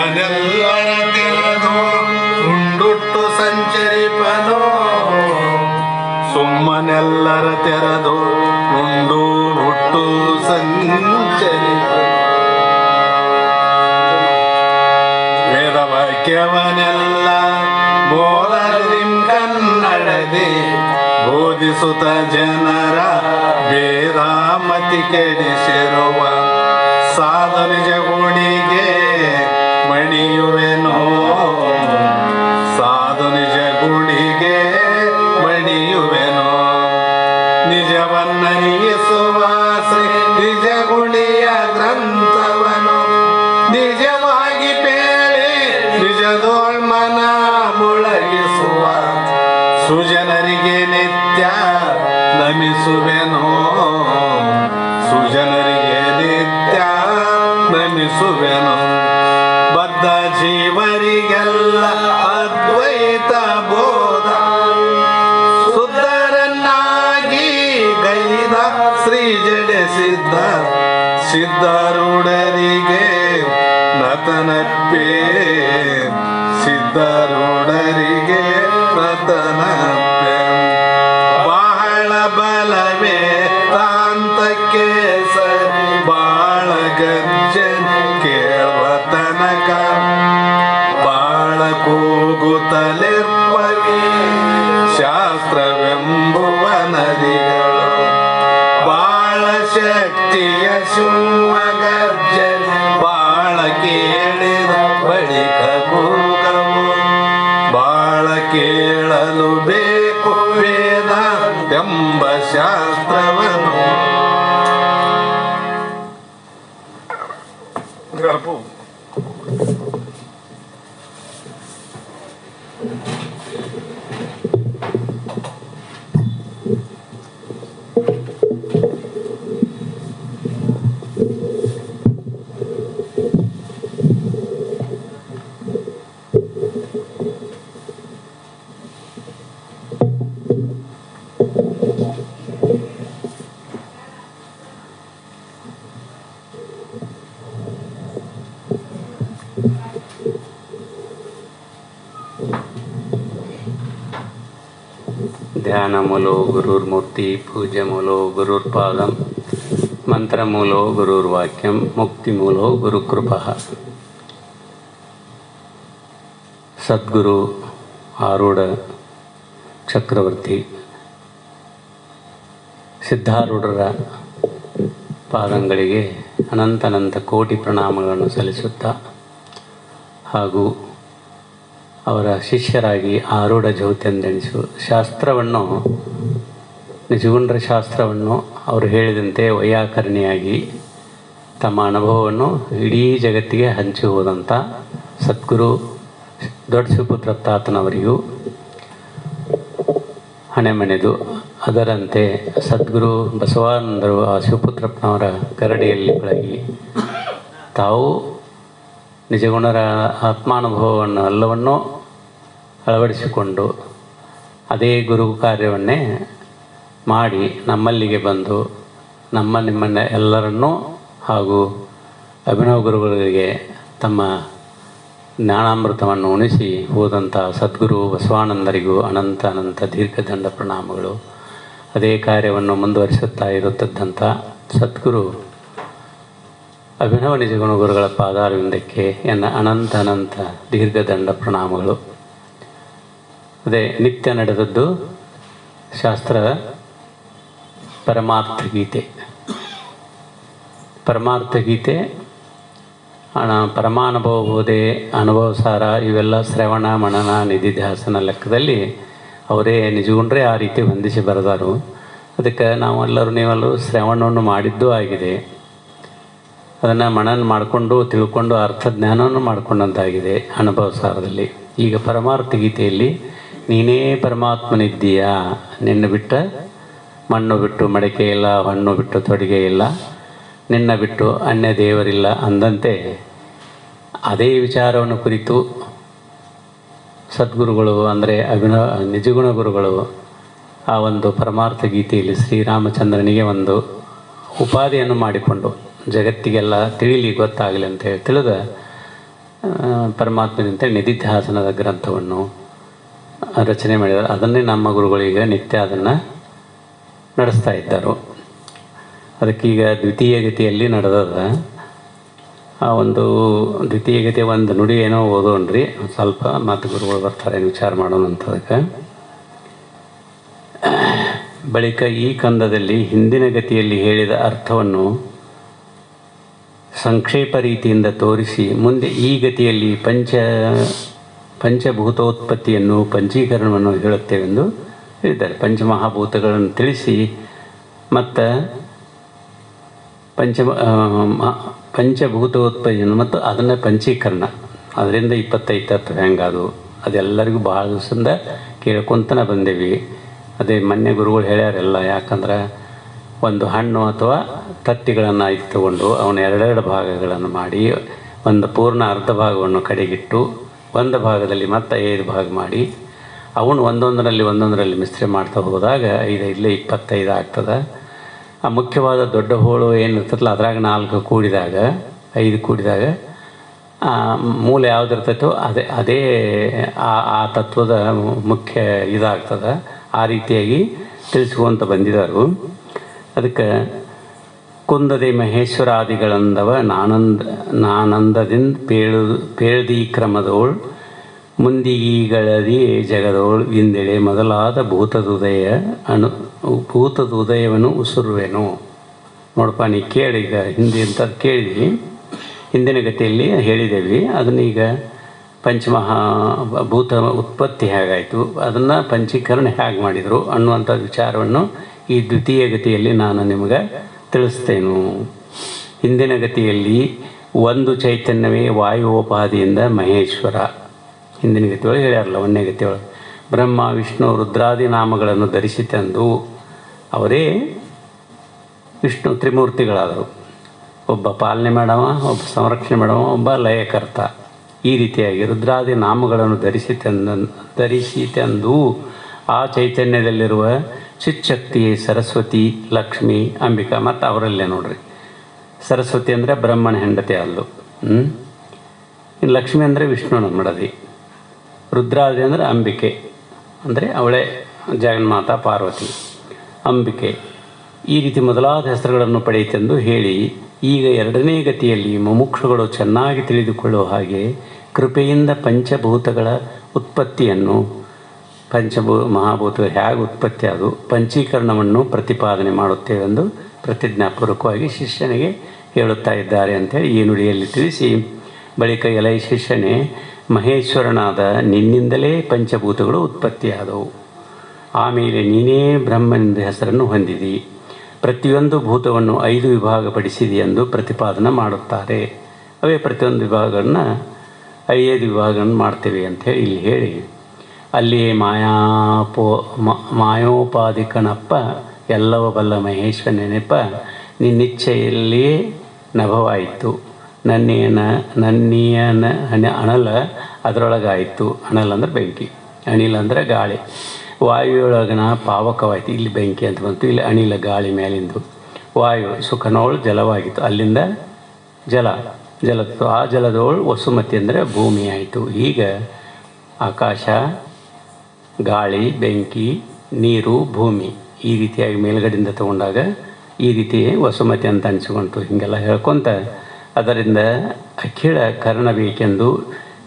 ಸುಮ್ಮನೆಲ್ಲರ ತೆರೆದು ಉಂಡುಟ್ಟು ಸಂಚರಿಪನೋ ಸುಮ್ಮನೆಲ್ಲರ ತೆರೆದು ಉಂಡು ಹುಟ್ಟು ಸಂಚರಿ. ವೇದವಾಕ್ಯವನೆಲ್ಲ ಬೋಲರಿಂ ಕನ್ನಡದಿ ಬೋಧಿಸುತ್ತ ಜನರ ಬೇರಾಮತಿ ಕೆಡಿಸಿರುವ ಸಾಧು ಗುಣಿಗೆ ಮಣಿಯುವೆನೋ? ಸಾಧು ನಿಜ ಗುಣಿಗೆ ಮಣಿಯುವೆನೋ? ನಿಜವನ್ನರಿಯಿಸುವ ಶ್ರೀ ನಿಜ ಗುಣಿಯ ಗ್ರಂಥವನು. ನಿಜವಾಗಿ ಪೇಳಿ ನಿಜದೋಳ್ಮನ ಮುಳಗಿಸುವ. ಸುಜನರಿಗೆ ನಿತ್ಯ ನಮಿಸುವೆನೋ? ಸುಜನರಿಗೆ ನಿತ್ಯ ನಮಿಸುವೆನು? ಬದ್ಧ ಜೀವರಿಗೆಲ್ಲ ಅದ್ವೈತ ಬೋಧ. ಸುದ್ದರನ್ನಾಗಿ ಗೈದ ಶ್ರೀ ಜಡೆ ಸಿದ್ಧ. ಸಿದ್ಧರುಡರಿಗೆ ನತನಪ್ಪೆ ಸಿದ್ಧರುಡರಿಗೆ ನತನಪ್ಪೆ ಕೂಗುತ್ತಲಿರ್ಪವಿ ಶಾಸ್ತ್ರವೆಂಬುವ ನದಿಗಳು ಬಾಳ ಶಕ್ತಿಯ ಶಿವ ಗರ್ಜನೆ ಬಾಳ ಕೇಳಿದ ಬಳಿಕ ಕೂಗವು ಬಾಳ ಕೇಳಲು ಬೇಕು ವೇದ ಎಂಬ ಶಾಸ್ತ್ರವನ್ನು. ಧ್ಯಾನಮೂಲೋ ಗುರುರ್ಮೂರ್ತಿ పూజములో ಗುರುರ್ಪಾದಂ, ಮಂತ್ರಮೂಲೋ ಗುರುರ್ವಾಕ್ಯಂ, ಮುಕ್ತಿಮೂಲೋ ಗುರುಕೃಪ. ಸದ್ಗುರು ಆರೂಢ ಚಕ್ರವರ್ತಿ, ಸಿದ್ಧಾರೂಢರ ಪಾದಂಗಳಿಗೆ ಅನಂತನಂತ ಕೋಟಿ ಪ್ರಣಾಮಗಳನ್ನು ಸಲ್ಲಿಸುತ್ತಾ ಹಾಗೂ ಅವರ ಶಿಷ್ಯರಾಗಿ ಆರೂಢ ಜ್ಯೋತಿಯಂದೆಣಿಸು. ಶಾಸ್ತ್ರವನ್ನು, ನಿಜಗುಂಡ್ರ ಶಾಸ್ತ್ರವನ್ನು ಅವರು ಹೇಳಿದಂತೆ ವೈಯಾಕರಣಿಯಾಗಿ ತಮ್ಮ ಅನುಭವವನ್ನು ಇಡೀ ಜಗತ್ತಿಗೆ ಹಂಚಿ ಹೋದಂಥ ಸದ್ಗುರು ದೊಡ್ಡ ಸುಪುತ್ರ ತಾತನವರಿಗೂ ಹಣೆಮಣೆದು ಅದರಂತೆ ಸದ್ಗುರು ಬಸವಾನಂದರು ಆ ಶಿವಪುತ್ರಪ್ಪನವರ ಕರಡಿಯಲ್ಲಿ ಬೆಳಗಿ ತಾವು ನಿಜಗುಣರ ಆತ್ಮಾನುಭವವನ್ನು ಎಲ್ಲವನ್ನೂ ಅಳವಡಿಸಿಕೊಂಡು ಅದೇ ಗುರು ಕಾರ್ಯವನ್ನೇ ಮಾಡಿ ನಮ್ಮಲ್ಲಿಗೆ ಬಂದು ನಮ್ಮ ನಿಮ್ಮನ್ನ ಎಲ್ಲರನ್ನೂ ಹಾಗೂ ಅಭಿನವ ಗುರುಗಳಿಗೆ ತಮ್ಮ ಜ್ಞಾನಾಮೃತವನ್ನು ಉಣಿಸಿ ಹೋದಂಥ ಸದ್ಗುರು ಬಸವಾನಂದರಿಗೂ ಅನಂತ ಅನಂತ ದೀರ್ಘದಂಡ ಪ್ರಣಾಮಗಳು. ಅದೇ ಕಾರ್ಯವನ್ನು ಮುಂದುವರಿಸುತ್ತಾ ಇರುತ್ತಿದ್ದಂಥ ಸದ್ಗುರು ಅಭಿನವ ನಿಜಗುಣ ಗುರುಗಳ ಪಾದಾರವಿಂದಕ್ಕೆ ಎನ್ನ ಅನಂತ ಅನಂತ ದೀರ್ಘದಂಡ ಪ್ರಣಾಮಗಳು. ಅದೇ ನಿತ್ಯ ನಡೆದದ್ದು ಶಾಸ್ತ್ರ ಪರಮಾರ್ಥ ಗೀತೆ. ಪರಮಾರ್ಥ ಗೀತೆ ಹಣ ಪರಮಾನುಭವ ಬೋಧೆ, ಅನುಭವ ಸಾರ ಇವೆಲ್ಲ ಶ್ರವಣ, ಮನನ ನಿಧಿಧ್ಯಾಸನ ಲೆಕ್ಕದಲ್ಲಿ ಅವರೇ ನಿಜಗೊಂಡ್ರೆ ಆ ರೀತಿ ಹೊಂದಿಸಿ ಬರೆದಾರು. ಅದಕ್ಕೆ ನಾವೆಲ್ಲರೂ ನೀವೆಲ್ಲರೂ ಶ್ರವಣವನ್ನು ಮಾಡಿದ್ದು ಆಗಿದೆ. ಅದನ್ನು ಮನನ ಮಾಡಿಕೊಂಡು ತಿಳ್ಕೊಂಡು ಅರ್ಥ ಜ್ಞಾನವನ್ನು ಮಾಡಿಕೊಂಡಂತಾಗಿದೆ ಅನುಭವ ಸಾರದಲ್ಲಿ. ಈಗ ಪರಮಾರ್ಥ ಗೀತೆಯಲ್ಲಿ ನೀನೇ ಪರಮಾತ್ಮನಿದ್ದೀಯಾ? ನಿನ್ನ ಬಿಟ್ಟ ಮಣ್ಣು ಬಿಟ್ಟು ಮಡಿಕೆ ಇಲ್ಲ, ಹಣ್ಣು ಬಿಟ್ಟು ತೊಡಿಗೆ ಇಲ್ಲ, ನಿನ್ನ ಬಿಟ್ಟು ಅನ್ಯ ದೇವರಿಲ್ಲ ಅಂದಂತೆ ಅದೇ ವಿಚಾರವನ್ನು ಕುರಿತು ಸದ್ಗುರುಗಳು ಅಂದರೆ ಅಭಿನ ನಿಜಗುಣ ಗುರುಗಳು ಆ ಒಂದು ಪರಮಾರ್ಥ ಗೀತೆಯಲ್ಲಿ ಶ್ರೀರಾಮಚಂದ್ರನಿಗೆ ಒಂದು ಉಪಾಧಿಯನ್ನು ಮಾಡಿಕೊಂಡು ಜಗತ್ತಿಗೆಲ್ಲ ತಿಳಿಲಿ ಗೊತ್ತಾಗಲಿ ಅಂತ ಹೇಳಿ ತಿಳಿದ ಪರಮಾತ್ಮನಂತೆ ನಿಧಿಧ್ಯಾಸನದ ಗ್ರಂಥವನ್ನು ರಚನೆ ಮಾಡಿದ್ದಾರೆ. ಅದನ್ನೇ ನಮ್ಮ ಗುರುಗಳೀಗ ನಿತ್ಯ ಅದನ್ನು ನಡೆಸ್ತಾ ಇದ್ದರು. ಅದಕ್ಕೀಗ ದ್ವಿತೀಯ ಗತಿಯಲ್ಲಿ ನಡೆದದ. ಆ ಒಂದು ದ್ವಿತೀಯ ಗತಿ ಒಂದು ನುಡಿ ಏನೋ ಓದೋಣ್ರಿ. ಸ್ವಲ್ಪ ಮತ್ತು ಗುರುಗಳು ಬರ್ತಾರೆ ವಿಚಾರ ಮಾಡೋಣ ಅಂತ ಅದಕ್ಕೆ. ಬಳಿಕ ಈ ಕಂದದಲ್ಲಿ ಹಿಂದಿನ ಗತಿಯಲ್ಲಿ ಹೇಳಿದ ಅರ್ಥವನ್ನು ಸಂಕ್ಷೇಪ ರೀತಿಯಿಂದ ತೋರಿಸಿ, ಮುಂದೆ ಈ ಗತಿಯಲ್ಲಿ ಪಂಚ ಪಂಚಭೂತೋತ್ಪತ್ತಿಯನ್ನು ಪಂಚೀಕರಣವನ್ನು ಹೇಳುತ್ತೇವೆಂದು ಹೇಳಿದ್ದಾರೆ. ಪಂಚಮಹಾಭೂತಗಳನ್ನು ತಿಳಿಸಿ, ಮತ್ತು ಪಂಚ ಪಂಚಭೂತೋತ್ಪತ್ತಿಯನ್ನು ಮತ್ತು ಅದನ್ನು ಪಂಚೀಕರಣ. ಅದರಿಂದ ಇಪ್ಪತ್ತೈದು ತತ್ವ ಹೆಂಗದು ಅದೆಲ್ಲರಿಗೂ ಭಾಳ ದಿವಸದಿಂದ ಕೇಳ್ಕೊತನ ಬಂದೇವಿ. ಅದೇ ಮೊನ್ನೆ ಗುರುಗಳು ಹೇಳ್ಯಾರೆಲ್ಲ, ಯಾಕಂದ್ರೆ ಒಂದು ಹಣ್ಣು ಅಥವಾ ತತ್ತಿಗಳನ್ನು ಆಯ್ತು ತಗೊಂಡು ಅವನ ಎರಡೆರಡು ಭಾಗಗಳನ್ನು ಮಾಡಿ ಒಂದು ಪೂರ್ಣ ಅರ್ಧ ಭಾಗವನ್ನು ಕಡೆಗಿಟ್ಟು ಒಂದು ಭಾಗದಲ್ಲಿ ಮತ್ತೆ ಐದು ಭಾಗ ಮಾಡಿ ಅವನು ಒಂದೊಂದರಲ್ಲಿ ಒಂದೊಂದರಲ್ಲಿ ಮಿಸ್ತ್ರಿ ಮಾಡ್ತಾ ಹೋದಾಗ ಐದು ಇಲ್ಲೇ ಇಪ್ಪತ್ತೈದು ಆಗ್ತದೆ. ಆ ಮುಖ್ಯವಾದ ದೊಡ್ಡ ಹೋಳು ಏನಿರ್ತದಲ್ಲ ಅದ್ರಾಗ ನಾಲ್ಕು ಕೂಡಿದಾಗ, ಐದು ಕೂಡಿದಾಗ ಮೂಲ ಯಾವ್ದು ಇರ್ತೈತೋ ಅದೇ ಅದೇ ಆ ಆ ತತ್ವದ ಮುಖ್ಯ ಇದಾಗ್ತದೆ. ಆ ರೀತಿಯಾಗಿ ತಿಳಿಸ್ಕೊಂತ ಬಂದಿದ್ದಾರೆ ಅದಕ್ಕೆ ಕುಂದದೆ ಮಹೇಶ್ವರಾದಿಗಳಂದವ, ನಾನಂದ, ನಾನಂದದಿಂದ ಪೇಳು ಪೇಳ್ದಿ ಕ್ರಮದೋಳ್ ಮುಂದಿಗಳದಿ ಜಗದೋಳ್, ಇಂದೆಳೆ ಮೊದಲಾದ ಭೂತದುದಯ ಅನು ಭೂತದುದಯವನ್ನು ಉಸುರುವೆನು. ನೋಡಪ್ಪ, ನೀ ಕೇಳಿ ಈಗ ಹಿಂದೆ ಅಂತ ಕೇಳಿದ್ವಿ. ಹಿಂದಿನ ಗತಿಯಲ್ಲಿ ಹೇಳಿದ್ದೇವೆ ಅದನ್ನ ಈಗ ಪಂಚಮಹಾ, ಭೂತ ಉತ್ಪತ್ತಿ ಹೇಗಾಯಿತು, ಅದನ್ನು ಪಂಚೀಕರಣ ಹೇಗೆ ಮಾಡಿದರು ಅನ್ನುವಂಥ ವಿಚಾರವನ್ನು ಈ ದ್ವಿತೀಯ ಗತಿಯಲ್ಲಿ ನಾನು ನಿಮಗೆ ತಿಳಿಸ್ತೇನು? ಹಿಂದಿನ ಗತಿಯಲ್ಲಿ ಒಂದು ಚೈತನ್ಯವೇ ವಾಯುೋಪಾದಿಯಿಂದ ಮಹೇಶ್ವರ. ಹಿಂದಿನ ಗತಿಯೊಳಗೆ ಹೇಳ್ಯಾರಲ್ಲ, ಒಂದನೇ ಗತಿಯೊಳಗೆ. ಬ್ರಹ್ಮ, ವಿಷ್ಣು, ರುದ್ರಾದಿ ನಾಮಗಳನ್ನು ಧರಿಸಿ ತಂದು ಅವರೇ ವಿಷ್ಣು ತ್ರಿಮೂರ್ತಿಗಳಾದರು. ಒಬ್ಬ ಪಾಲನೆ ಮಾಡವ, ಒಬ್ಬ ಸಂರಕ್ಷಣೆ ಮಾಡವ, ಒಬ್ಬ ಲಯಕರ್ತ. ಈ ರೀತಿಯಾಗಿ ರುದ್ರಾದಿ ನಾಮಗಳನ್ನು ಧರಿಸಿ ತಂದ, ಧರಿಸಿ ತಂದು ಆ ಚೈತನ್ಯದಲ್ಲಿರುವ ಚಿಚ್ಚಕ್ತಿ ಸರಸ್ವತಿ, ಲಕ್ಷ್ಮಿ, ಅಂಬಿಕಾ ಮತ್ತು ಅವರಲ್ಲೇ ನೋಡ್ರಿ. ಸರಸ್ವತಿ ಅಂದರೆ ಬ್ರಹ್ಮನ ಹೆಂಡತಿ ಅಲ್ಲು. ಲಕ್ಷ್ಮಿ ಅಂದರೆ ವಿಷ್ಣುನ ಮಡದಿ. ರುದ್ರಾದಿ ಅಂದರೆ ಅಂಬಿಕೆ. ಅಂದರೆ ಅವಳೇ ಜಗನ್ಮಾತ ಪಾರ್ವತಿ. ಅಂಬಿಕೆ. ಈ ರೀತಿ ಮೊದಲಾದ ಹೆಸರುಗಳನ್ನು ಪಡೆಯಿತೆಂದು ಹೇಳಿ, ಈಗ ಎರಡನೇ ಗತಿಯಲ್ಲಿ ಮುಮುಕ್ಷುಗಳು ಚೆನ್ನಾಗಿ ತಿಳಿದುಕೊಳ್ಳುವ ಹಾಗೆ ಕೃಪೆಯಿಂದ ಪಂಚಭೂತಗಳ ಉತ್ಪತ್ತಿಯನ್ನು ಪಂಚಭೂ ಮಹಾಭೂತ ಹೇಗೆ ಉತ್ಪತ್ತಿ ಅದು ಪಂಚೀಕರಣವನ್ನು ಪ್ರತಿಪಾದನೆ ಮಾಡುತ್ತೇವೆಂದು ಪ್ರತಿಜ್ಞಾಪೂರ್ವಕವಾಗಿ ಶಿಷ್ಯನಿಗೆ ಹೇಳುತ್ತಾ ಇದ್ದಾರೆ ಅಂತೇಳಿ ಈ ನುಡಿಯಲ್ಲಿ ತಿಳಿಸಿ, ಬಳಿಕ ಎಲೈ ಶಿಷ್ಯನೇ, ಮಹೇಶ್ವರನಾದ ನಿನ್ನಿಂದಲೇ ಪಂಚಭೂತಗಳು ಉತ್ಪತ್ತಿಯಾದವು. ಆಮೇಲೆ ನೀನೇ ಬ್ರಹ್ಮನಿಂದ ಹೆಸರನ್ನು ಹೊಂದಿದಿ. ಪ್ರತಿಯೊಂದು ಭೂತವನ್ನು ಐದು ವಿಭಾಗಪಡಿಸಿದಿ ಎಂದು ಪ್ರತಿಪಾದನೆ ಮಾಡುತ್ತಾರೆ. ಅವೇ ಪ್ರತಿಯೊಂದು ವಿಭಾಗಗಳನ್ನು ಐದು ವಿಭಾಗಗಳನ್ನು ಮಾಡ್ತೇವೆ ಅಂಥೇಳಿ ಇಲ್ಲಿ ಹೇಳಿ. ಅಲ್ಲಿ ಮಾಯಾಪೋ ಮಾಯೋಪಾಧಿಕನಪ್ಪ ಎಲ್ಲವ ಬಲ್ಲ ಮಹೇಶ್ವರ ನೆನಪ ನಿನ್ನಿಚ್ಛೆಯಲ್ಲಿಯೇ ನಭವಾಯಿತು. ನನ್ನೇನ ನನ್ನಿಯನ ಅಣಲ ಅದರೊಳಗಾಯಿತು. ಅಣಲ್ ಅಂದರೆ ಬೆಂಕಿ ಅನಿಲ್ ಅಂದರೆ ಗಾಳಿ. ವಾಯುವೊಳಗನ ಪಾವಕವಾಯಿತು. ಇಲ್ಲಿ ಬೆಂಕಿ ಅಂತ ಬಂತು, ಇಲ್ಲಿ ಅನಿಲ ಗಾಳಿ ಮೇಲಿಂದು. ವಾಯು ಸುಖನೋಳು ಜಲವಾಗಿತ್ತು. ಅಲ್ಲಿಂದ ಜಲ ಜಲ ಆ ಜಲದೋಳು ವಸುಮತಿ ಅಂದರೆ ಭೂಮಿ ಆಯಿತು ಈಗ ಆಕಾಶ ಗಾಳಿ, ಬೆಂಕಿ, ನೀರು, ಭೂಮಿ ಈ ರೀತಿಯಾಗಿ ಮೇಲುಗಡೆಯಿಂದ ತಗೊಂಡಾಗ ಈ ರೀತಿ ವಸುಮತಿ ಅಂತ ಅನಿಸಿಕೊಂಡು ಹೀಗೆಲ್ಲ ಹೇಳ್ಕೊತ ಅದರಿಂದ ಅಖಿಳ ಕರ್ಣ ಬೇಕೆಂದು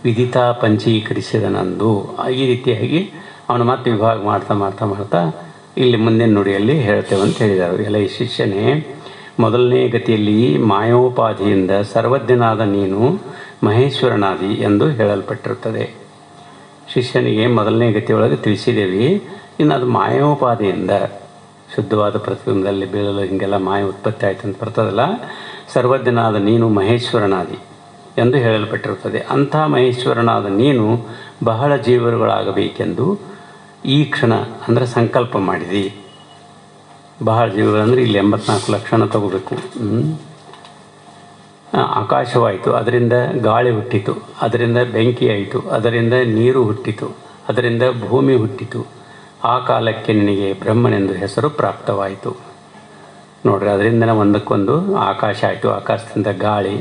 ವಿದಿತಾ ಪಂಚೀಕರಿಸಿದನಂದು ಈ ರೀತಿಯಾಗಿ ಅವನು ಮತ್ತೆ ವಿಭಾಗ ಮಾಡ್ತಾ ಮಾಡ್ತಾ ಮಾಡ್ತಾ ಇಲ್ಲಿ ಮುಂದಿನ ನುಡಿಯಲ್ಲಿ ಹೇಳ್ತೇವೆ ಅಂತ ಹೇಳಿದರು. ಎಲ್ಲ ಈ ಶಿಷ್ಯನೇ, ಮೊದಲನೇ ಗತಿಯಲ್ಲಿ ಮಾಯೋಪಾಧಿಯಿಂದ ಸರ್ವಜ್ಞನಾದ ನೀನು ಮಹೇಶ್ವರನಾದಿ ಎಂದು ಹೇಳಲ್ಪಟ್ಟಿರುತ್ತದೆ. ಶಿಷ್ಯನಿಗೆ ಮೊದಲನೇ ಗತಿಯೊಳಗೆ ತಿಳಿಸಿದ್ದೇವೆ ಇನ್ನು ಅದು ಮಾಯೋಪಾದಿಯಿಂದ ಶುದ್ಧವಾದ ಪ್ರತಿಬಿಂಬದಲ್ಲಿ ಬೀಳಲು ಹೀಗೆಲ್ಲ ಮಾಯ ಉತ್ಪತ್ತಿ ಆಯ್ತು ಅಂತ ಬರ್ತದಲ್ಲ ಸರ್ವಜ್ಞನಾದ ನೀನು ಮಹೇಶ್ವರನಾದಿ ಎಂದು ಹೇಳಲ್ಪಟ್ಟಿರುತ್ತದೆ. ಅಂಥ ಮಹೇಶ್ವರನಾದ ನೀನು ಬಹಳ ಜೀವರುಗಳಾಗಬೇಕೆಂದು ಈ ಕ್ಷಣ ಅಂದರೆ ಸಂಕಲ್ಪ ಮಾಡಿದಿ. ಬಹಳ ಜೀವಗಳಂದರೆ ಇಲ್ಲಿ ಎಂಬತ್ನಾಲ್ಕು ಲಕ್ಷಣ ತಗೋಬೇಕು. ಆಕಾಶವಾಯಿತು, ಅದರಿಂದ ಗಾಳಿ ಹುಟ್ಟಿತು, ಅದರಿಂದ ಬೆಂಕಿ ಆಯಿತು, ಅದರಿಂದ ನೀರು ಹುಟ್ಟಿತು, ಅದರಿಂದ ಭೂಮಿ ಹುಟ್ಟಿತು. ಆ ಕಾಲಕ್ಕೆ ನಿನಗೆ ಬ್ರಹ್ಮನೆಂದು ಹೆಸರು ಪ್ರಾಪ್ತವಾಯಿತು. ನೋಡ್ರಿ ಅದರಿಂದ ಒಂದಕ್ಕೊಂದು ಆಕಾಶ ಆಯಿತು, ಆಕಾಶದಿಂದ ಗಾಳಿ,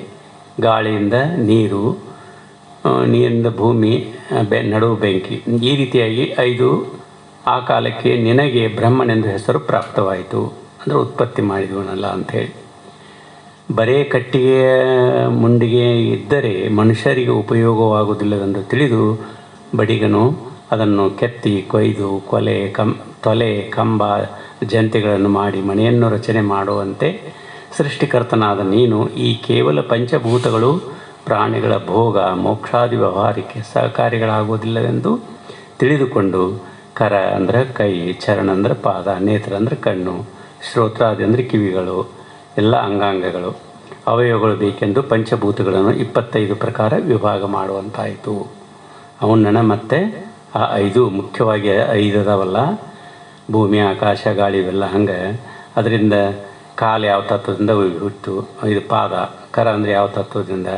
ಗಾಳಿಯಿಂದ ನೀರು ನೀರಿಂದ ಭೂಮಿ ಬೆ, ನಡುವು ಬೆಂಕಿ. ಈ ರೀತಿಯಾಗಿ ಐದು, ಆ ಕಾಲಕ್ಕೆ ನಿನಗೆ ಬ್ರಹ್ಮನೆಂದು ಹೆಸರು ಪ್ರಾಪ್ತವಾಯಿತು. ಅಂದರೆ ಉತ್ಪತ್ತಿ ಮಾಡಿದವನಲ್ಲ ಅಂಥೇಳಿ. ಬರೇ ಕಟ್ಟಿಗೆಯ ಮುಂಡಿಗೆ ಇದ್ದರೆ ಮನುಷ್ಯರಿಗೆ ಉಪಯೋಗವಾಗುವುದಿಲ್ಲವೆಂದು ತಿಳಿದು ಬಡಿಗನು ಅದನ್ನು ಕೆತ್ತಿ, ಕೊಯ್ದು, ಕೊಲೆ, ಕಂ, ತೊಲೆ, ಕಂಬ ಜಂತೆಗಳನ್ನು ಮಾಡಿ ಮನೆಯನ್ನು ರಚನೆ ಮಾಡುವಂತೆ ಸೃಷ್ಟಿಕರ್ತನಾದ ನೀನು ಈ ಕೇವಲ ಪಂಚಭೂತಗಳು ಪ್ರಾಣಿಗಳ ಭೋಗ, ಮೋಕ್ಷಾದಿ ವ್ಯವಹಾರಕ್ಕೆ ಸಹಕಾರಿಗಳಾಗುವುದಿಲ್ಲವೆಂದು ತಿಳಿದುಕೊಂಡು ಕರ ಅಂದರೆ ಕೈ, ಚರಣ ಅಂದರೆ ಪಾದ, ನೇತ್ರ ಅಂದರೆ ಕಣ್ಣು, ಶ್ರೋತ್ರಾದಿ ಅಂದರೆ ಕಿವಿಗಳು ಎಲ್ಲ ಅಂಗಾಂಗಗಳು, ಅವಯವಗಳು ಬೇಕೆಂದು ಪಂಚಭೂತಗಳನ್ನು ಇಪ್ಪತ್ತೈದು ಪ್ರಕಾರ ವಿಭಾಗ ಮಾಡುವಂತಾಯಿತು. ಅವನ್ನ ಮತ್ತೆ ಆ ಐದು, ಮುಖ್ಯವಾಗಿ ಐದು ಅದಾವಲ್ಲ, ಭೂಮಿ, ಆಕಾಶ, ಗಾಳಿ ಇವೆಲ್ಲ ಹಂಗೆ. ಅದರಿಂದ ಕಾಲು ಯಾವ ತತ್ವದಿಂದ ಹುಟ್ಟು, ಇದು ಪಾದ, ಕರ ಅಂದರೆ ಯಾವ ತತ್ವದಿಂದ,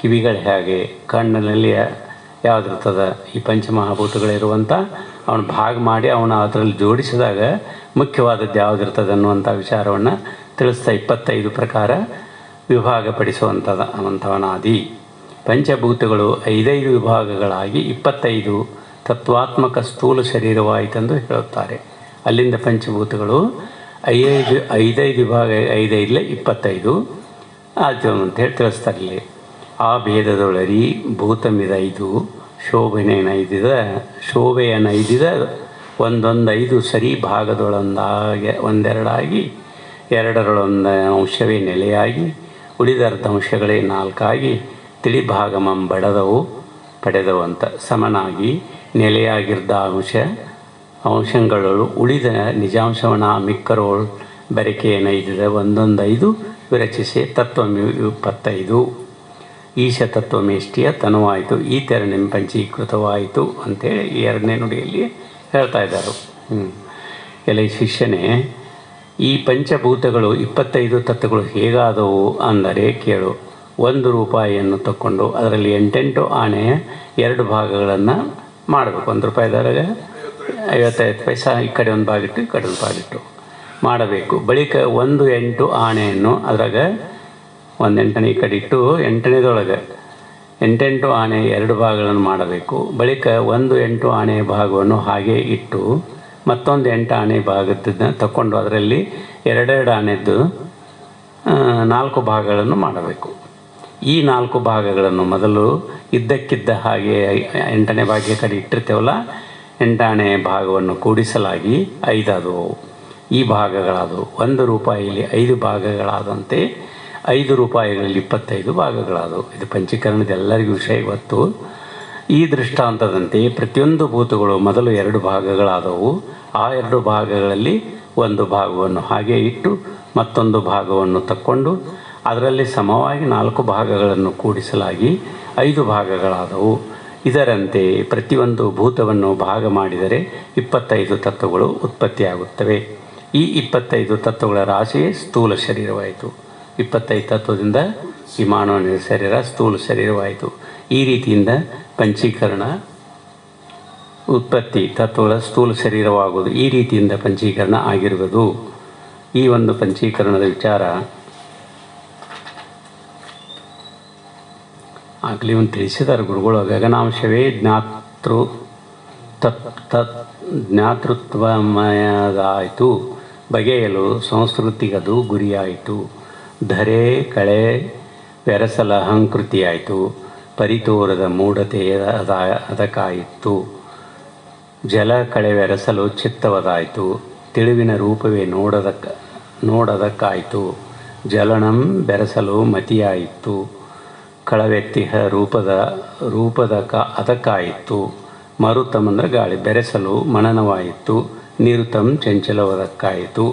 ಕಿವಿಗಳು ಹೇಗೆ ಕಣ್ಣಿನಲ್ಲಿ ಯಾವುದಿರ್ತದ ಈ ಪಂಚಮಹಾಭೂತಗಳಿರುವಂಥ ಅವನು ಭಾಗ ಮಾಡಿ ಅವನು ಅದರಲ್ಲಿ ಜೋಡಿಸಿದಾಗ ಮುಖ್ಯವಾದದ್ದು ಯಾವುದಿರ್ತದೆ ಅನ್ನುವಂಥ ವಿಚಾರವನ್ನು ತಿಳಿಸ್ತಾ ಇಪ್ಪತ್ತೈದು ಪ್ರಕಾರ ವಿಭಾಗಪಡಿಸುವಂಥದ ಅವಂಥವನಾದಿ ಪಂಚಭೂತಗಳು ಐದೈದು ವಿಭಾಗಗಳಾಗಿ ಇಪ್ಪತ್ತೈದು ತತ್ವಾತ್ಮಕ ಸ್ಥೂಲ ಶರೀರವಾಯಿತೆಂದು ಹೇಳುತ್ತಾರೆ. ಅಲ್ಲಿಂದ ಪಂಚಭೂತಗಳು ಐದೈದು ಐದೈದು ವಿಭಾಗ ಐದೈದಲೇ ಇಪ್ಪತ್ತೈದು ಆಯ್ತು ಅಂತ ಹೇಳಿ ತಿಳಿಸ್ತಾರೆ ಇಲ್ಲಿ. ಆ ಭೇದದೊಳರಿ ಭೂತಮಿದೈದು ಶೋಭನೆಯನೈದಿದ ಶೋಭೆಯನೈದಿದ ಒಂದೊಂದು ಐದು ಸರಿ ಭಾಗದೊಳೊಂದಾಗೆ, ಒಂದೆರಡಾಗಿ ಎರಡರೊಳೊಂದು ಅಂಶವೇ ನೆಲೆಯಾಗಿ ಉಳಿದ ಅಂಶಗಳೇ ನಾಲ್ಕಾಗಿ ತಿಳಿಭಾಗಮಂ ಬಡದವು ಪಡೆದವು ಅಂತ ಸಮನಾಗಿ ನೆಲೆಯಾಗಿರ್ದ ಅಂಶ ಅಂಶಗಳು ಉಳಿದ ನಿಜಾಂಶವನ ಮಿಕ್ಕರೋಳ್ ಬೆರಕೆಯನೈದಿದ ಒಂದೊಂದೈದು ವಿರಚಿಸಿ, ತತ್ವಮಿ ಇಪ್ಪತ್ತೈದು. ಈಶ ತತ್ವಮೇಷ್ಟಿಯ ತನುವಾಯಿತು, ಈ ತೆರನಿಂ ಪಂಚೀಕೃತವಾಯಿತು ಅಂತೇಳಿ ಎರಡನೇ ನುಡಿಯಲ್ಲಿ ಹೇಳ್ತಾ ಇದ್ದಾರೆ. ಎಲೆ ಶಿಷ್ಯನೇ ಈ ಪಂಚಭೂತಗಳು ಇಪ್ಪತ್ತೈದು ತತ್ವಗಳು ಹೇಗಾದವು ಅಂದರೆ ಕೇಳು. ಒಂದು ರೂಪಾಯಿಯನ್ನು ತಕ್ಕೊಂಡು ಅದರಲ್ಲಿ ಎಂಟೆಂಟು ಆಣೆಯ ಎರಡು ಭಾಗಗಳನ್ನು ಮಾಡಬೇಕು. ಒಂದು ರೂಪಾಯಿದಾಗ ಐವತ್ತೈದು ಪೈಸಾ ಈ ಕಡೆ ಒಂದು ಭಾಗಿಟ್ಟು ಈ ಕಡೆ ಒಂದು ಭಾಗಿಟ್ಟು ಮಾಡಬೇಕು. ಬಳಿಕ ಒಂದು ಎಂಟು ಆಣೆಯನ್ನು ಅದ್ರಾಗ ಒಂದು ಎಂಟನೇ ಈ ಕಡೆ ಇಟ್ಟು ಎಂಟನೇದೊಳಗೆ ಎಂಟೆಂಟು ಆನೆ ಎರಡು ಭಾಗಗಳನ್ನು ಮಾಡಬೇಕು. ಬಳಿಕ ಒಂದು ಎಂಟು ಆನೆಯ ಭಾಗವನ್ನು ಹಾಗೆ ಇಟ್ಟು ಮತ್ತೊಂದು ಎಂಟು ಆನೆ ಭಾಗದ ತಗೊಂಡು ಅದರಲ್ಲಿ ಎರಡೆರಡು ಆನೆದ್ದು ನಾಲ್ಕು ಭಾಗಗಳನ್ನು ಮಾಡಬೇಕು. ಈ ನಾಲ್ಕು ಭಾಗಗಳನ್ನು ಮೊದಲು ಇದ್ದಕ್ಕಿದ್ದ ಹಾಗೆ ಎಂಟನೇ ಭಾಗ್ಯ ಕಡೆ ಇಟ್ಟಿರ್ತೇವಲ್ಲ, ಎಂಟಾಣೆ ಭಾಗವನ್ನು ಕೂಡಿಸಲಾಗಿ ಐದಾದವು ಈ ಭಾಗಗಳಾದವು. ಒಂದು ರೂಪಾಯಿಯಲ್ಲಿ ಐದು ಭಾಗಗಳಾದಂತೆ ಐದು ರೂಪಾಯಿಗಳಲ್ಲಿ ಇಪ್ಪತ್ತೈದು ಭಾಗಗಳಾದವು. ಇದು ಪಂಚೀಕರಣದ ಎಲ್ಲರಿಗೂ ವಿಷಯ ಇವತ್ತು. ಈ ದೃಷ್ಟಾಂತದಂತೆ ಪ್ರತಿಯೊಂದು ಭೂತಗಳು ಮೊದಲು ಎರಡು ಭಾಗಗಳಾದವು. ಆ ಎರಡು ಭಾಗಗಳಲ್ಲಿ ಒಂದು ಭಾಗವನ್ನು ಹಾಗೆ ಇಟ್ಟು ಮತ್ತೊಂದು ಭಾಗವನ್ನು ತಕ್ಕೊಂಡು ಅದರಲ್ಲಿ ಸಮವಾಗಿ ನಾಲ್ಕು ಭಾಗಗಳನ್ನು ಕೂಡಿಸಲಾಗಿ ಐದು ಭಾಗಗಳಾದವು. ಇದರಂತೆ ಪ್ರತಿಯೊಂದು ಭೂತವನ್ನು ಭಾಗ ಮಾಡಿದರೆ ಇಪ್ಪತ್ತೈದು ತತ್ವಗಳು ಉತ್ಪತ್ತಿಯಾಗುತ್ತವೆ. ಈ ಇಪ್ಪತ್ತೈದು ತತ್ವಗಳ ರಾಶಿಯೇ ಸ್ಥೂಲ ಶರೀರವಾಯಿತು. ಇಪ್ಪತ್ತೈದು ತತ್ವದಿಂದ ಈ ಮಾನವನ ಶರೀರ ಸ್ಥೂಲ ಶರೀರವಾಯಿತು. ಈ ರೀತಿಯಿಂದ ಪಂಚೀಕರಣ, ಉತ್ಪತ್ತಿ, ತತ್ವಗಳ ಸ್ಥೂಲ ಶರೀರವಾಗುವುದು ಈ ರೀತಿಯಿಂದ ಪಂಚೀಕರಣ ಆಗಿರುವುದು. ಈ ಒಂದು ಪಂಚೀಕರಣದ ವಿಚಾರ ಆಗಲಿ ಒಂದು ತಿಳಿಸಿದ್ದಾರೆ ಗುರುಗಳು, ಗಗನಾಂಶವೇ ಜ್ಞಾತೃ, ತತ್ ತತ್, ಜ್ಞಾತೃತ್ವಮಯದಾಯಿತು, ಬಗೆಯಲು ಸಂಸ್ಕೃತಿಗದು ಗುರಿಯಾಯಿತು, ಧರೆ, ಕಳೆ, ಬೆರಸಲ, ಅಹಂಕೃತಿಯಾಯಿತು. ಪರಿತೋರದ ಮೂಢತೆಯದ ಅದ ಅದಕ್ಕಾಯಿತು ಜಲ ಕಳೆವೆರಸಲು ಚಿತ್ತವದಾಯಿತು. ತಿಳಿವಿನ ರೂಪವೇ ನೋಡದಕ್ಕ, ನೋಡದಕ್ಕಾಯಿತು. ಜಲನಂ ಬೆರೆಸಲು ಮತಿಯಾಯಿತು ಕಳವೆತ್ತಿಹ ರೂಪದ ರೂಪದ ಕ ಅದಕ್ಕಾಯಿತು ಮರುತಮ್ ಅಂದರೆ ಗಾಳಿ ಬೆರೆಸಲು ಮನನವಾಯಿತು. ನಿರುತಂ ಚಂಚಲವದಕ್ಕಾಯಿತು.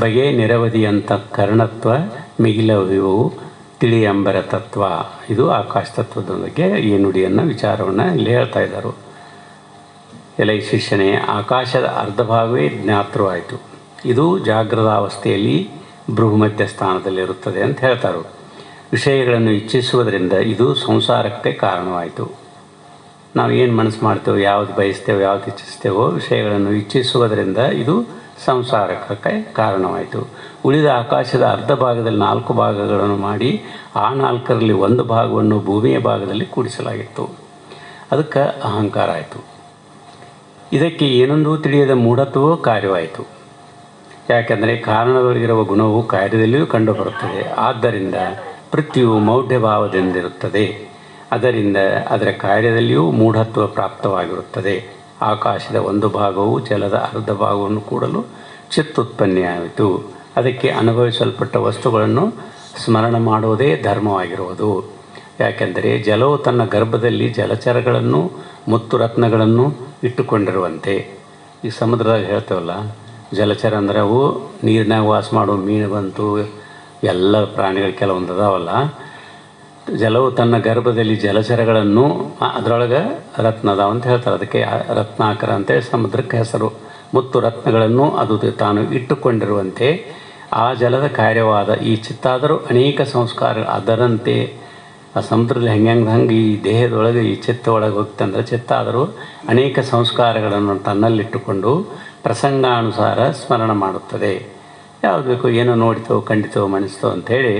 ಬಗೆ ನಿರವಧಿಯಂತ ಕರ್ಣತ್ವ ಮಿಗಿಲವಿವು. ತಿಳಿಯಂಬರ ತತ್ವ. ಇದು ಆಕಾಶ ತತ್ವದೊಂದಿಗೆ ಈ ನುಡಿಯನ್ನು, ವಿಚಾರವನ್ನು ಇಲ್ಲಿ ಹೇಳ್ತಾ ಇದ್ದರು ಎಲೈ ಶಿಷ್ಯನೇ, ಆಕಾಶದ ಅರ್ಧ ಭಾಗವೇ ಜ್ಞಾತೃವಾಯಿತು ಇದು ಜಾಗೃತ ಅವಸ್ಥೆಯಲ್ಲಿ ಬೃಹಮಧ್ಯ ಸ್ಥಾನದಲ್ಲಿರುತ್ತದೆ ಅಂತ ಹೇಳ್ತಾರೆ. ವಿಷಯಗಳನ್ನು ಇಚ್ಛಿಸುವುದರಿಂದ ಇದು ಸಂಸಾರಕ್ಕೆ ಕಾರಣವಾಯಿತು. ನಾವು ಏನು ಮನಸ್ಸು ಮಾಡ್ತೇವೆ, ಯಾವ್ದು ಬಯಸ್ತೇವೆ, ಯಾವ್ದು ಇಚ್ಛಿಸ್ತೇವೋ, ವಿಷಯಗಳನ್ನು ಇಚ್ಛಿಸುವುದರಿಂದ ಇದು ಸಂಸಾರಕ್ಕೆ ಕಾರಣವಾಯಿತು. ಉಳಿದ ಆಕಾಶದ ಅರ್ಧ ಭಾಗದಲ್ಲಿ ನಾಲ್ಕು ಭಾಗಗಳನ್ನು ಮಾಡಿ, ಆ ನಾಲ್ಕರಲ್ಲಿ ಒಂದು ಭಾಗವನ್ನು ಭೂಮಿಯ ಭಾಗದಲ್ಲಿ ಕೂಡಿಸಲಾಗಿತ್ತು. ಅದಕ್ಕೆ ಅಹಂಕಾರ ಆಯಿತು. ಇದಕ್ಕೆ ಏನೊಂದು ತಿಳಿಯದ ಮೂಢತ್ವವೂ ಕಾರ್ಯವಾಯಿತು. ಯಾಕೆಂದರೆ ಕಾರಣದೊಳಗಿರುವ ಗುಣವು ಕಾರ್ಯದಲ್ಲಿಯೂ ಕಂಡುಬರುತ್ತದೆ. ಆದ್ದರಿಂದ ಪೃಥ್ವಿಯು ಮೌಢ್ಯ ಭಾವದಿಂದಿರುತ್ತದೆ ಅದರಿಂದ ಅದರ ಕಾರ್ಯದಲ್ಲಿಯೂ ಮೂಢತ್ವ ಪ್ರಾಪ್ತವಾಗಿರುತ್ತದೆ. ಆಕಾಶದ ಒಂದು ಭಾಗವು ಜಲದ ಅರ್ಧ ಭಾಗವನ್ನು ಕೂಡಲು ಚಿತ್ತುತ್ಪನ್ನಿಯಾಯಿತು. ಅದಕ್ಕೆ ಅನುಭವಿಸಲ್ಪಟ್ಟ ವಸ್ತುಗಳನ್ನು ಸ್ಮರಣ ಮಾಡುವುದೇ ಧರ್ಮವಾಗಿರುವುದು. ಯಾಕೆಂದರೆ ಜಲವು ತನ್ನ ಗರ್ಭದಲ್ಲಿ ಜಲಚರಗಳನ್ನು, ಮುತ್ತು ರತ್ನಗಳನ್ನು ಇಟ್ಟುಕೊಂಡಿರುವಂತೆ. ಈ ಸಮುದ್ರದಾಗ ಹೇಳ್ತೇವಲ್ಲ, ಜಲಚರ ಅಂದ್ರೆ ಅವು ನೀರಿನಾಗ ವಾಸ ಮಾಡೋ ಮೀನು ಬಂತು, ಎಲ್ಲ ಪ್ರಾಣಿಗಳು ಕೆಲವೊಂದು ಅದಾವಲ್ಲ. ಜಲವು ತನ್ನ ಗರ್ಭದಲ್ಲಿ ಜಲಚರಗಳನ್ನು ಅದರೊಳಗೆ ರತ್ನದ ಅಂತ ಹೇಳ್ತಾರೆ. ಅದಕ್ಕೆ ರತ್ನಾಕರ ಅಂತೇಳಿ ಸಮುದ್ರಕ್ಕೆ ಹೆಸರು. ಮುತ್ತು ರತ್ನಗಳನ್ನು ಅದು ತಾನು ಇಟ್ಟುಕೊಂಡಿರುವಂತೆ ಆ ಜಲದ ಕಾರ್ಯವಾದ ಈ ಚಿತ್ತಾದರೂ ಅನೇಕ ಸಂಸ್ಕಾರ ಅದರಂತೆ. ಆ ಸಮುದ್ರದಲ್ಲಿ ಹೆಂಗೆ ಹೆಂಗೆ ಹಂಗೆ ಈ ದೇಹದೊಳಗೆ ಈ ಚಿತ್ತ ಒಳಗೆ ಹೋಗ್ತಂದ್ರೆ ಚಿತ್ತಾದರೂ ಅನೇಕ ಸಂಸ್ಕಾರಗಳನ್ನು ತನ್ನಲ್ಲಿಟ್ಟುಕೊಂಡು ಪ್ರಸಂಗಾನುಸಾರ ಸ್ಮರಣ ಮಾಡುತ್ತದೆ. ಯಾವುದು ಬೇಕು, ಏನೋ ನೋಡಿತೋ ಖಂಡಿತೋ ಮಣಿಸ್ತೋ ಅಂಥೇಳಿ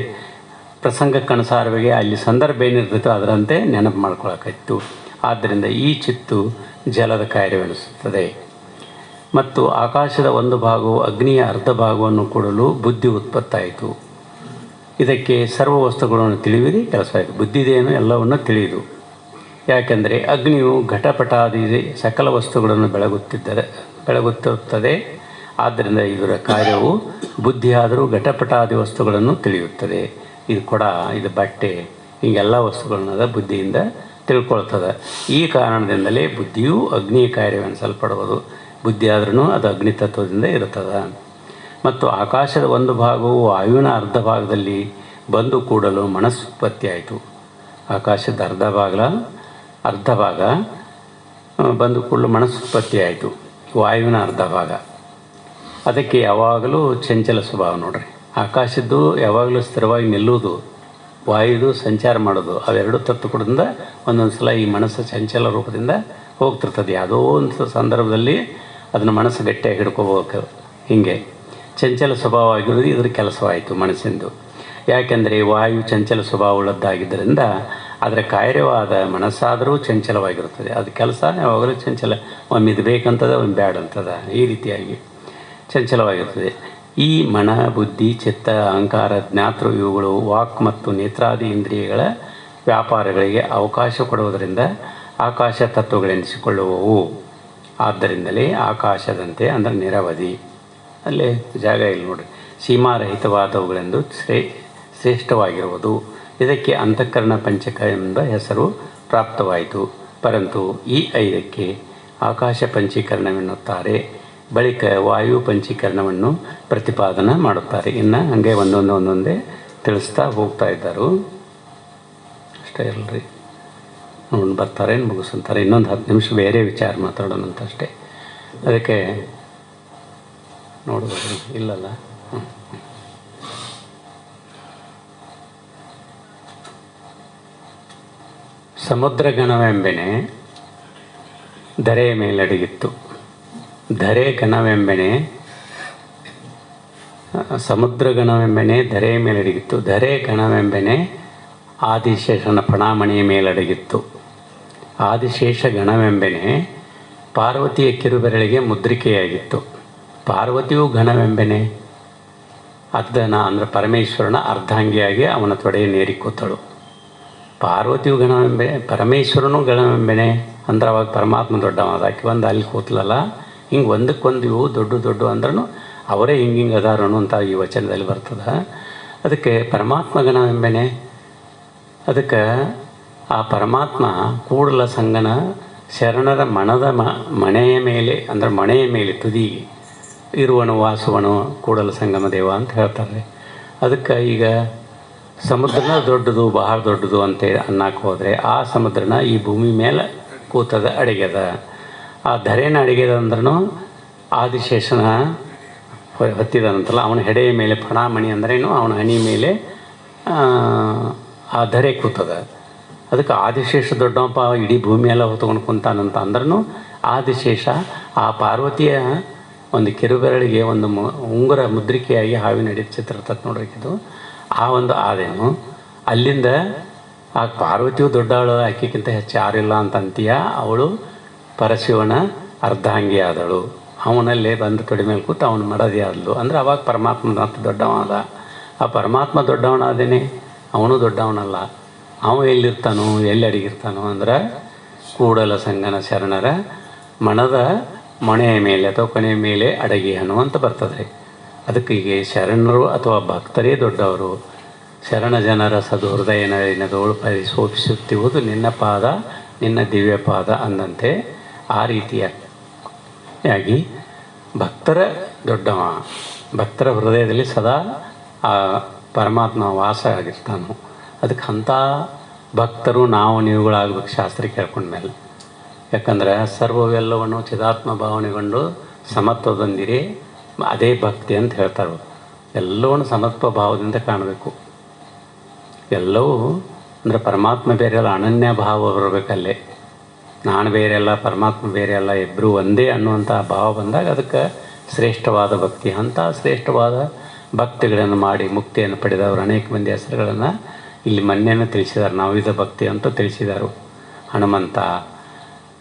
ಪ್ರಸಂಗಕ್ಕನುಸಾರವಾಗಿ ಅಲ್ಲಿ ಸಂದರ್ಭ ಏನಿರ್ತೈತೋ ಅದರಂತೆ ನೆನಪು ಮಾಡ್ಕೊಳಕ್ಕಾಯ್ತು ಆದ್ದರಿಂದ ಈ ಚಿತ್ತು ಜಲದ ಕಾರ್ಯವೆನಿಸುತ್ತದೆ. ಮತ್ತು ಆಕಾಶದ ಒಂದು ಭಾಗವು ಅಗ್ನಿಯ ಅರ್ಧ ಭಾಗವನ್ನು ಕೊಡಲು ಬುದ್ಧಿ ಉತ್ಪತ್ತಾಯಿತು. ಇದಕ್ಕೆ ಸರ್ವ ವಸ್ತುಗಳನ್ನು ತಿಳಿಯುವುದೇ ಆಯಿತು ಬುದ್ಧಿದೇನು ಎಲ್ಲವನ್ನು ತಿಳಿಯುವುದು ಯಾಕೆಂದರೆ ಅಗ್ನಿಯು ಘಟಪಟಾದಿ ಸಕಲ ವಸ್ತುಗಳನ್ನು ಬೆಳಗುತ್ತಿದ್ದರೆ ಬೆಳಗುತ್ತಿರುತ್ತದೆ ಆದ್ದರಿಂದ ಇದರ ಕಾರ್ಯವು ಬುದ್ಧಿಯಾದರೂ ಘಟಪಟಾದಿ ವಸ್ತುಗಳನ್ನು ತಿಳಿಯುತ್ತದೆ. ಇದು ಕೊಡ ಇದು ಬಟ್ಟೆ, ಹೀಗೆಲ್ಲ ವಸ್ತುಗಳನ್ನ ಬುದ್ಧಿಯಿಂದ ತಿಳ್ಕೊಳ್ತದೆ. ಈ ಕಾರಣದಿಂದಲೇ ಬುದ್ಧಿಯು ಅಗ್ನಿ ಕಾರ್ಯವೆನಿಸಲ್ಪಡುವುದು. ಬುದ್ಧಿ ಆದ್ರೂ ಅದು ಅಗ್ನಿ ತತ್ವದಿಂದ ಇರುತ್ತದೆ. ಮತ್ತು ಆಕಾಶದ ಒಂದು ಭಾಗವು ವಾಯುವಿನ ಅರ್ಧ ಭಾಗದಲ್ಲಿ ಬಂದು ಕೂಡಲು ಮನಸ್ಸುತ್ಪತ್ತಿಯಾಯಿತು. ಆಕಾಶದ ಅರ್ಧ ಭಾಗ ಅರ್ಧ ಭಾಗ ಬಂದು ಕೂಡಲು ಮನಸ್ಸುತ್ಪತ್ತಿಯಾಯಿತು. ವಾಯುವಿನ ಅರ್ಧ ಭಾಗ. ಅದಕ್ಕೆ ಯಾವಾಗಲೂ ಚಂಚಲ ಸ್ವಭಾವ ನೋಡ್ರಿ. ಆಕಾಶದ್ದು ಯಾವಾಗಲೂ ಸ್ಥಿರವಾಗಿ ನಿಲ್ಲುವುದು, ವಾಯುದು ಸಂಚಾರ ಮಾಡೋದು, ಅವೆರಡು ತತ್ವಗಳಿಂದ ಒಂದೊಂದು ಸಲ ಈ ಮನಸ್ಸು ಚಂಚಲ ರೂಪದಿಂದ ಹೋಗ್ತಿರ್ತದೆ. ಯಾವುದೋ ಒಂದು ಸಂದರ್ಭದಲ್ಲಿ ಅದನ್ನು ಮನಸ್ಸು ಗಟ್ಟಿಯಾಗಿ ಹಿಡ್ಕೋಬೇಕು. ಹೀಗೆ. ಚಂಚಲ ಸ್ವಭಾವ ಆಗಿರೋದು ಇದ್ರ ಕೆಲಸವಾಯಿತು ಮನಸ್ಸಿಂದು. ಯಾಕೆಂದರೆ ವಾಯು ಚಂಚಲ ಸ್ವಭಾವವುಳ್ಳದ್ದಾಗಿದ್ದರಿಂದ ಅದರ ಕಾರ್ಯವಾದ ಮನಸ್ಸಾದರೂ ಚಂಚಲವಾಗಿರುತ್ತದೆ. ಅದು ಕೆಲಸ, ಯಾವಾಗಲೂ ಚಂಚಲ. ಒಮ್ಮೆ ಬೇಕಂತದ ಒಂದು ಬ್ಯಾಡ್ ಅಂತದ ಈ ರೀತಿಯಾಗಿ ಚಂಚಲವಾಗಿರುತ್ತದೆ ಈ ಮನ, ಬುದ್ಧಿ, ಚಿತ್ತ, ಅಹಂಕಾರ, ಜ್ಞಾತೃ ಇವುಗಳು ವಾಕ್ ಮತ್ತು ನೇತ್ರಾದಿ ಇಂದ್ರಿಯಗಳ ವ್ಯಾಪಾರಗಳಿಗೆ ಅವಕಾಶ ಕೊಡುವುದರಿಂದ ಆಕಾಶ ತತ್ವಗಳೆನಿಸಿಕೊಳ್ಳುವವು. ಆದ್ದರಿಂದಲೇ ಆಕಾಶದಂತೆ ಅಂದರೆ ನಿರವಧಿ. ಅಲ್ಲೇ ಜಾಗ ಇಲ್ಲ ನೋಡ್ರಿ. ಸೀಮಾರಹಿತವಾದವುಗಳೆಂದು ಶ್ರೇ, ಶ್ರೇಷ್ಠವಾಗಿರುವುದು. ಇದಕ್ಕೆ ಅಂತಃಕರಣ ಪಂಚಕ ಎಂಬ ಹೆಸರು ಪ್ರಾಪ್ತವಾಯಿತು. ಪರಂತು ಈ ಐದಕ್ಕೆ ಆಕಾಶ ಪಂಚೀಕರಣವೆನ್ನುತ್ತಾರೆ. ಬಳಿಕ ವಾಯು ಪಂಚೀಕರಣವನ್ನು ಪ್ರತಿಪಾದನ ಮಾಡುತ್ತಾರೆ. ಇನ್ನು ಹಂಗೆ ಒಂದೊಂದು ಒಂದೊಂದೇ ತಿಳಿಸ್ತಾ ಹೋಗ್ತಾ ಇದ್ದರು. ಅಷ್ಟೇ ಅಲ್ರಿ. ನೋಡಿ ಬರ್ತಾರೆ ಮುಗಿಸ್ತಾರೆ ಇನ್ನೊಂದು ಹತ್ತು ನಿಮಿಷ ಬೇರೆ ವಿಚಾರ ಮಾತಾಡೋಣ ಅಂತ ಅಷ್ಟೇ. ಅದಕ್ಕೆ ನೋಡ್ಬೋದು. ಇಲ್ಲಲ್ಲ? ಹ್ಞೂ ದರೆಯ ಧರೆಯ ಮೇಲಡಗಿತ್ತು. ಧರೆ ಗಣವೆಂಬೆಣೆ ಸಮುದ್ರ ಗಣವೆಂಬೆಣೆ ಧರೆಯ ಮೇಲಡಗಿತ್ತು. ಧರೆ ಗಣವೆಂಬೆಣೆ ಆದಿಶೇಷನ ಪಣಾಮಣಿಯ ಮೇಲಡಗಿತ್ತು. ಆದಿಶೇಷ ಗಣವೆಂಬೆಣೆ ಪಾರ್ವತಿಯ ಕಿರುಬೆರಳಿಗೆ ಮುದ್ರಿಕೆಯಾಗಿತ್ತು. ಪಾರ್ವತಿಯು ಗಣವೆಂಬೆನೆ ಅರ್ಧನ ಅಂದರೆ ಪರಮೇಶ್ವರನ ಅರ್ಧಾಂಗಿಯಾಗಿ ಅವನ ತೊಡೆಯ ನೇರಿ ಕೂತಳು ಪಾರ್ವತಿಯು ಗಣವೆಂಬೆ ಪರಮೇಶ್ವರನು ಗಣವೆಂಬೆನೆ ಅಂದ್ರೆ ಅವಾಗ ಪರಮಾತ್ಮ ದೊಡ್ಡವ ಆಕೆ ಒಂದು ಅಲ್ಲಿ ಕೂತ್ಲಲ್ಲ ಹಿಂಗೆ ಒಂದಕ್ಕೊಂದು ಇವು ದೊಡ್ಡ ದೊಡ್ಡ ಅಂದ್ರೂ ಅವರೇ ಹಿಂಗೆ ಹಿಂಗೆ ಅದಾರ ಅನ್ನುವಂಥ ಈ ವಚನದಲ್ಲಿ ಬರ್ತದೆ. ಅದಕ್ಕೆ ಪರಮಾತ್ಮಗನ ಎಂಬೆನೆ? ಅದಕ್ಕೆ ಆ ಪರಮಾತ್ಮ ಕೂಡಲ ಸಂಗನ ಶರಣರ ಮಣದ ಮ, ಮನೆಯ ಮೇಲೆ, ಅಂದರೆ ಮನೆಯ ಮೇಲೆ ತುದಿ ಇರುವನು, ವಾಸುವನು ಕೂಡಲ ಸಂಗಮ ದೇವ ಅಂತ ಹೇಳ್ತಾರೆ. ಅದಕ್ಕೆ ಈಗ ಸಮುದ್ರನ ದೊಡ್ಡದು, ಬಹಳ ದೊಡ್ಡದು ಅಂತೇಳಿ ಅನ್ನಕ್ಕೆ ಹೋದರೆ ಆ ಸಮುದ್ರನ ಈ ಭೂಮಿ ಮೇಲೆ ಕೂತದ ಅಡಿಗೆದ. ಆ ಧರೆಯನ್ನು ಅಡಿಗೆದಂದ್ರೂ ಆದಿಶೇಷನ ಹೊತ್ತಿದಂತಲ್ಲ ಅವನ ಹೆಡೆಯ ಮೇಲೆ ಪಣಾಮಣಿ ಅಂದ್ರೇನು ಅವನ ಹಣಿ ಮೇಲೆ ಆ, ಧರೆ ಕೂತದ. ಅದಕ್ಕೆ ಆದಿಶೇಷ ದೊಡ್ಡಪ್ಪ ಇಡೀ ಭೂಮಿ ಎಲ್ಲ ಹೊತ್ಕೊಂಡು ಕುಂತಾನಂತ ಅಂದ್ರೂ ಆದಿಶೇಷ ಆ ಪಾರ್ವತಿಯ ಒಂದು ಕಿರುಬೆರಳಿಗೆ ಒಂದು ಉಂಗುರ ಮುದ್ರಿಕೆಯಾಗಿ ಹಾವಿನ ಹಿಡಿದ ಚಿತ್ರ ತತ್ ಇದು ಆ ಒಂದು ಆದೇನು ಅಲ್ಲಿಂದ ಆ ಪಾರ್ವತಿಯು ದೊಡ್ಡವಳು ಆಕೆಗಿಂತ ಹೆಚ್ಚು ಯಾರಿಲ್ಲ ಅಂತ ಅಂತೀಯ ಅವಳು ಪರಶಿವನ ಅರ್ಧಾಂಗಿ ಆದಳು ಅವನಲ್ಲೇ ಬಂದು ತೊಡೆ ಮೇಲೆ ಕೂತು ಅವನು ಮಡದಿ ಆದಳು ಅಂದ್ರೆ ಅವಾಗ ಪರಮಾತ್ಮ ಅಂತ ದೊಡ್ಡವ ಆ ಪರಮಾತ್ಮ ದೊಡ್ಡವನಾದೇನೆ? ಅವನು ದೊಡ್ಡವನಲ್ಲ. ಅವನು ಎಲ್ಲಿರ್ತಾನೋ ಎಲ್ಲಿ ಅಡಗಿರ್ತಾನೋ ಅಂದ್ರೆ ಕೂಡಲ ಸಂಗನ ಶರಣರ ಮಣದ ಮೊಣೆಯ ಮೇಲೆ ಅಥವಾ ಕೊನೆಯ ಮೇಲೆ ಅಡಗಿ ಅನ್ನುವಂತ ಬರ್ತದೆ. ಅದಕ್ಕೆ ಈಗ ಶರಣರು ಅಥವಾ ಭಕ್ತರೇ ದೊಡ್ಡವರು. ಶರಣ ಜನರ ಸದುಹೃದಯ ಪರಿ ಪರಿಶೋಭಿಸುತ್ತಿರುವುದು ನಿನ್ನ ಪಾದ, ನಿನ್ನ ದಿವ್ಯ ಪಾದ ಅಂದಂತೆ ಆ ರೀತಿಯಾಗಿ ಭಕ್ತರ ದೊಡ್ಡವ, ಭಕ್ತರ ಹೃದಯದಲ್ಲಿ ಸದಾ ಆ ಪರಮಾತ್ಮ ವಾಸ ಆಗಿರ್ತಾನು ಅದಕ್ಕೆ ಅಂಥ ಭಕ್ತರು ನಾವು ನೀವುಗಳಾಗಬೇಕು ಶಾಸ್ತ್ರ ಕೇಳ್ಕೊಂಡ್ಮೇಲೆ ಯಾಕಂದ್ರೆ ಸರ್ವವೆಲ್ಲವನ್ನು ಚಿದಾತ್ಮ ಭಾವನೆಗೊಂಡು ಸಮತ್ವದೊಂದಿರಿ ಅದೇ ಭಕ್ತಿ ಅಂತ ಹೇಳ್ತಾರೆ ಎಲ್ಲವನ್ನು ಸಮತ್ವ ಭಾವದಿಂದ ಕಾಣಬೇಕು. ಎಲ್ಲವೂ ಅಂದರೆ ಪರಮಾತ್ಮ ಬೇರೆಲ್ಲ ಅನನ್ಯ ಭಾವ ಬರಬೇಕಲ್ಲೇ. ನಾನು ಬೇರೆ ಅಲ್ಲ ಪರಮಾತ್ಮ ಬೇರೆ ಅಲ್ಲ ಇಬ್ಬರು ಒಂದೇ ಅನ್ನುವಂಥ ಭಾವ ಬಂದಾಗ ಅದಕ್ಕೆ ಶ್ರೇಷ್ಠವಾದ ಭಕ್ತಿ. ಅಂಥ ಶ್ರೇಷ್ಠವಾದ ಭಕ್ತಿಗಳನ್ನು ಮಾಡಿ ಮುಕ್ತಿಯನ್ನು ಪಡೆದವರು ಅನೇಕ ಮಂದಿ ಹೆಸರುಗಳನ್ನು ಇಲ್ಲಿ ಮೊನ್ನೆನೂ ತಿಳಿಸಿದ್ದಾರೆ. ನಾವಿದ ಭಕ್ತಿ ಅಂತ ತಿಳಿಸಿದರು. ಹನುಮಂತ,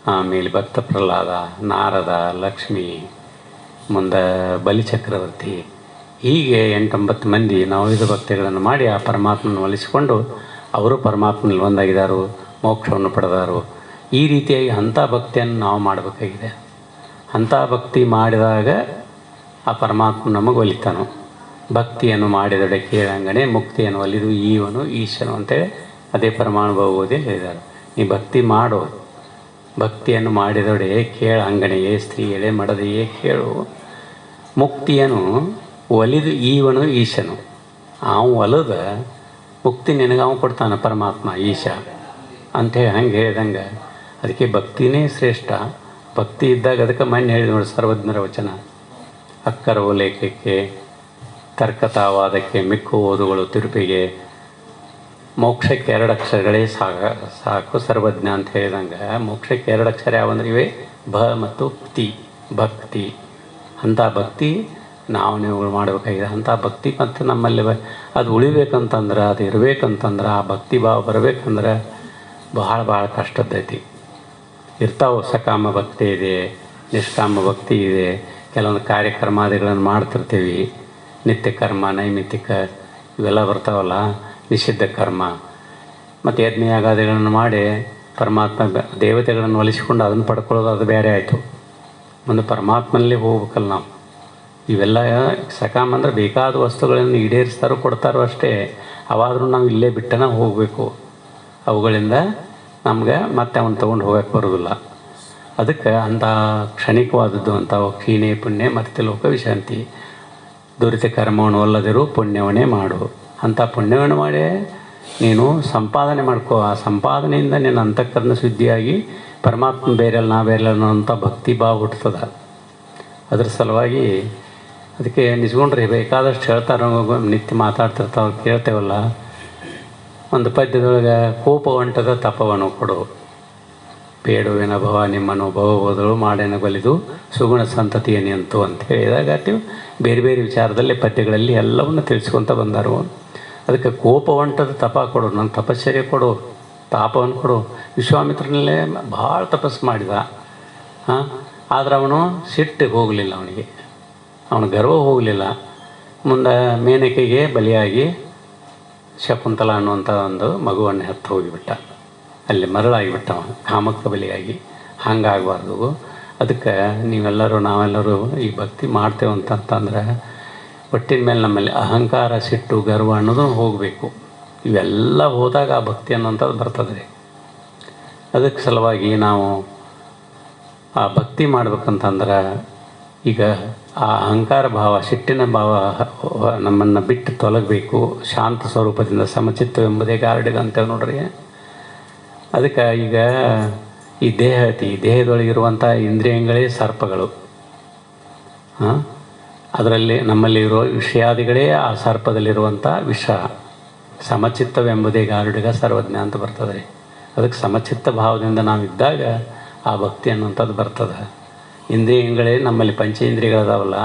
ಆಮೇಲೆ ಭಕ್ತ ಪ್ರಹ್ಲಾದ, ನಾರದ, ಲಕ್ಷ್ಮಿ, ಮುಂದೆ ಬಲಿಚಕ್ರವರ್ತಿ ಹೀಗೆ ಎಂಟೊಂಬತ್ತು ಮಂದಿ ನಾವಿದ ಭಕ್ತಿಗಳನ್ನು ಮಾಡಿ ಆ ಪರಮಾತ್ಮನ ಒಲಿಸಿಕೊಂಡು ಅವರು ಪರಮಾತ್ಮನಲ್ಲಿ ಒಂದಾಗಿದ್ದಾರು, ಮೋಕ್ಷವನ್ನು ಪಡೆದಾರು. ಈ ರೀತಿಯಾಗಿ ಅಂಥ ಭಕ್ತಿಯನ್ನು ನಾವು ಮಾಡಬೇಕಾಗಿದೆ. ಅಂಥ ಭಕ್ತಿ ಮಾಡಿದಾಗ ಆ ಪರಮಾತ್ಮ ನಮಗೆ ಒಲಿತಾನು. ಭಕ್ತಿಯನ್ನು ಮಾಡಿದೊಡೆ ಕೇಳಂಗನೆ ಮುಕ್ತಿಯನ್ನು ಒಲಿದು ಈವನು ಈಶನು ಅಂತೇಳಿ ಅದೇ ಪರಮಾನುಭವದಲ್ಲಿ ಹೇಳಿದ್ದಾರೆ. ನೀ ಭಕ್ತಿ ಮಾಡು. ಭಕ್ತಿಯನ್ನು ಮಾಡಿದೊಡೆ ಕೇಳ ಅಂಗನೆಯೇ ಸ್ತ್ರೀಯಳೆ ಮಡದೆಯೇ ಕೇಳು. ಮುಕ್ತಿಯನ್ನು ಒಲಿದು ಈವನು ಈಶನು ಅವ ಒಲದ ಮುಕ್ತಿ ನಿನಗೆ ಅವನು ಕೊಡ್ತಾನೆ ಪರಮಾತ್ಮ ಈಶ. ಅಂತೇಳಿ ಹಂಗೆ ಹೇಳ್ದಂಗೆ ಅದಕ್ಕೆ ಭಕ್ತಿನೇ ಶ್ರೇಷ್ಠ. ಭಕ್ತಿ ಇದ್ದಾಗ ಅದಕ್ಕೆ ಮಣ್ಣು ಹೇಳಿದ ನೋಡಿ ಸರ್ವಜ್ಞರ ವಚನ. ಅಕ್ಕರ ಲೇಖಕ್ಕೆ, ತರ್ಕತಾವಾದಕ್ಕೆ, ಮಿಕ್ಕು ಓದುಗಳು ತಿರುಪಿಗೆ. ಮೋಕ್ಷಕ್ಕೆ ಎರಡು ಅಕ್ಷರಗಳೇ ಸಾಕ ಸಾಕು ಸರ್ವಜ್ಞ ಅಂತ ಹೇಳಿದಂಗೆ ಮೋಕ್ಷಕ್ಕೆ ಎರಡು ಅಕ್ಷರ ಯಾವಂದ್ರೆ ಇವೆ? ಭ ಮತ್ತು ತಿ, ಭಕ್ತಿ. ಅಂಥ ಭಕ್ತಿ ನಾವು ನೀವು ಮಾಡಬೇಕಾಗಿದೆ. ಅಂಥ ಭಕ್ತಿ ಮತ್ತು ನಮ್ಮಲ್ಲಿ ಅದು ಉಳಿಬೇಕಂತಂದ್ರೆ, ಅದು ಇರಬೇಕಂತಂದ್ರೆ, ಆ ಭಕ್ತಿ ಭಾವ ಬರಬೇಕಂದ್ರೆ ಬಹಳ ಭಾಳ ಕಷ್ಟದ್ದೈತಿ. ಇರ್ತಾವೆ ಸಕಾಮ ಭಕ್ತಿ ಇದೆ ನಿಷ್ಕಾಮ ಭಕ್ತಿ ಇದೆ ಕೆಲವೊಂದು ಕಾರ್ಯಕ್ರಮಾದಿಗಳನ್ನು ಮಾಡ್ತಿರ್ತೀವಿ. ನಿತ್ಯ ಕರ್ಮ, ನೈಮಿತ್ತಿಕ ಇವೆಲ್ಲ ಬರ್ತಾವಲ್ಲ, ನಿಷಿದ್ಧ ಕರ್ಮ. ಮತ್ತು ಯಜ್ಞ ಯಾಗಾದಿಗಳನ್ನು ಮಾಡಿ ಪರಮಾತ್ಮ ದೇವತೆಗಳನ್ನು ಒಲಿಸಿಕೊಂಡು ಅದನ್ನು ಪಡ್ಕೊಳ್ಳೋದು ಅದು ಬೇರೆ ಆಯಿತು. ಒಂದು ಪರಮಾತ್ಮನಲ್ಲಿ ಹೋಗ್ಬೇಕಲ್ಲ ನಾವು. ಇವೆಲ್ಲ ಸಕಾಮ ಅಂದರೆ ಬೇಕಾದ ವಸ್ತುಗಳನ್ನು ಈಡೇರಿಸ್ತಾರೋ ಕೊಡ್ತಾರೋ ಅಷ್ಟೇ. ಅವಾದರೂ ನಾವು ಇಲ್ಲೇ ಬಿಟ್ಟನ ಹೋಗಬೇಕು. ಅವುಗಳಿಂದ ನಮ್ಗೆ ಮತ್ತೆ ಅವನು ತೊಗೊಂಡು ಹೋಗಕ್ಕೆ ಬರೋದಿಲ್ಲ. ಅದಕ್ಕೆ ಅಂಥ ಕ್ಷಣಿಕವಾದದ್ದು ಅಂತ ಕ್ಷೀಣೆ ಪುಣ್ಯ ಮತ್ತೆ ಲೋಕ ವಿಶಾಂತಿ. ದುರಿತ ಕರ್ಮವನ್ನು ಒಲ್ಲದಿರು ಪುಣ್ಯವನ್ನೇ ಮಾಡು. ಅಂಥ ಪುಣ್ಯವನ್ನು ಮಾಡಿ ನೀನು ಸಂಪಾದನೆ ಮಾಡ್ಕೋ. ಆ ಸಂಪಾದನೆಯಿಂದ ನೀನು ಅಂತಃಕರಣ ಶುದ್ಧಿಯಾಗಿ ಪರಮಾತ್ಮ ಬೇರೆಲ್ಲ ನಾ ಬೇರೆಲ್ಲ ಅನ್ನೋಂಥ ಭಕ್ತಿ ಭಾವ ಹುಟ್ಟುತ್ತದೆ ಅದ್ರ ಸಲುವಾಗಿ ಅದಕ್ಕೆ ನಿಜ್ಕೊಂಡ್ರೆ ಬೇಕಾದಷ್ಟು ಹೇಳ್ತಾರೆ ನಿತ್ಯ ಮಾತಾಡ್ತಿರ್ತಾವೆ, ಕೇಳ್ತೇವಲ್ಲ. ಒಂದು ಪದ್ಯದೊಳಗೆ ಕೋಪ ಹೊಂಟದ ತಪವನ್ನು ಕೊಡು. ಬೇಡುವಿನ ಭವ ನಿಮ್ಮನ್ನು ಭವಬೋದಳು ಮಾಡೇನ ಬಲಿದು ಸುಗುಣ ಸಂತತಿಯ ನಿಂತು ಅಂತ ಹೇಳಿದಾಗ ನೀವು ಬೇರೆ ಬೇರೆ ವಿಚಾರದಲ್ಲಿ ಪದ್ಯಗಳಲ್ಲಿ ಎಲ್ಲವನ್ನು ತಿಳಿಸ್ಕೊತ ಬಂದರು. ಅದಕ್ಕೆ ಕೋಪ ಹೊಂಟದ ತಪ ಕೊಡು, ನನ್ನ ತಪಶ್ಚರ್ಯ ಕೊಡು, ತಾಪವನ್ನು ಕೊಡು. ವಿಶ್ವಾಮಿತ್ರನಲ್ಲೇ ಭಾಳ ತಪಸ್ಸು ಮಾಡಿದ. ಹಾಂ? ಆದ್ರೆ ಅವನು ಸಿಟ್ಟಿಗೆ ಹೋಗಲಿಲ್ಲ ಅವನಿಗೆ. ಅವನ ಗರ್ವ ಹೋಗಲಿಲ್ಲ. ಮುಂದೆ ಮೇನಕೆಗೆ ಬಲಿಯಾಗಿ ಶಕುಂತಲ ಅನ್ನುವಂಥ ಒಂದು ಮಗುವನ್ನು ಹೆತ್ತು ಹೋಗಿಬಿಟ್ಟ. ಅಲ್ಲಿ ಮರಳಾಗಿಬಿಟ್ಟ ಕಾಮಕ್ಕ ಬಲಿಯಾಗಿ. ಹಂಗಾಗಬಾರ್ದು ಅದಕ್ಕೆ ನೀವೆಲ್ಲರೂ ನಾವೆಲ್ಲರೂ ಈ ಭಕ್ತಿ ಮಾಡ್ತೇವೆ ಅಂತಂತಂದ್ರೆ ಒಟ್ಟಿನ ಮೇಲೆ ನಮ್ಮಲ್ಲಿ ಅಹಂಕಾರ, ಸಿಟ್ಟು, ಗರ್ವ ಅನ್ನೋದು ಹೋಗಬೇಕು. ಇವೆಲ್ಲ ಹೋದಾಗ ಆ ಭಕ್ತಿ ಅನ್ನೋಂಥದ್ದು ಬರ್ತದೆ ರೀ. ಅದಕ್ಕೆ ಸಲುವಾಗಿ ನಾವು ಆ ಭಕ್ತಿ ಮಾಡ್ಬೇಕಂತಂದ್ರೆ ಈಗ ಆ ಅಹಂಕಾರ ಭಾವ, ಸಿಟ್ಟಿನ ಭಾವ ನಮ್ಮನ್ನು ಬಿಟ್ಟು ತೊಲಗಬೇಕು, ಶಾಂತ ಸ್ವರೂಪದಿಂದ ಸಮಚಿತ್ತವೆಂಬುದೇ ಗಾರ್ಡಿಗ ಅಂತೇಳಿ ನೋಡ್ರಿ. ಅದಕ್ಕೆ ಈಗ ಈ ದೇಹ ಐತಿ ದೇಹದೊಳಗಿರುವಂಥ ಇಂದ್ರಿಯಗಳೇ ಸರ್ಪಗಳು. ಹಾಂ? ಅದರಲ್ಲಿ ನಮ್ಮಲ್ಲಿರೋ ವಿಷಯಾದಿಗಳೇ ಆ ಸರ್ಪದಲ್ಲಿರುವಂಥ ವಿಷ. ಸಮಚಿತ್ತವೆಂಬುದೇ ಗಾರುಡಿಗ ಸರ್ವಜ್ಞ ಅಂತ ಬರ್ತದೆ. ರೀ ಅದಕ್ಕೆ ಸಮಚಿತ್ತ ಭಾವದಿಂದ ನಾವು ಇದ್ದಾಗ ಆ ಭಕ್ತಿ ಅನ್ನುವಂಥದ್ದು ಬರ್ತದೆ. ಇಂದ್ರಿಯಗಳೇ ನಮ್ಮಲ್ಲಿ ಪಂಚೇಂದ್ರಿಯಗಳದಾವಲ್ಲ,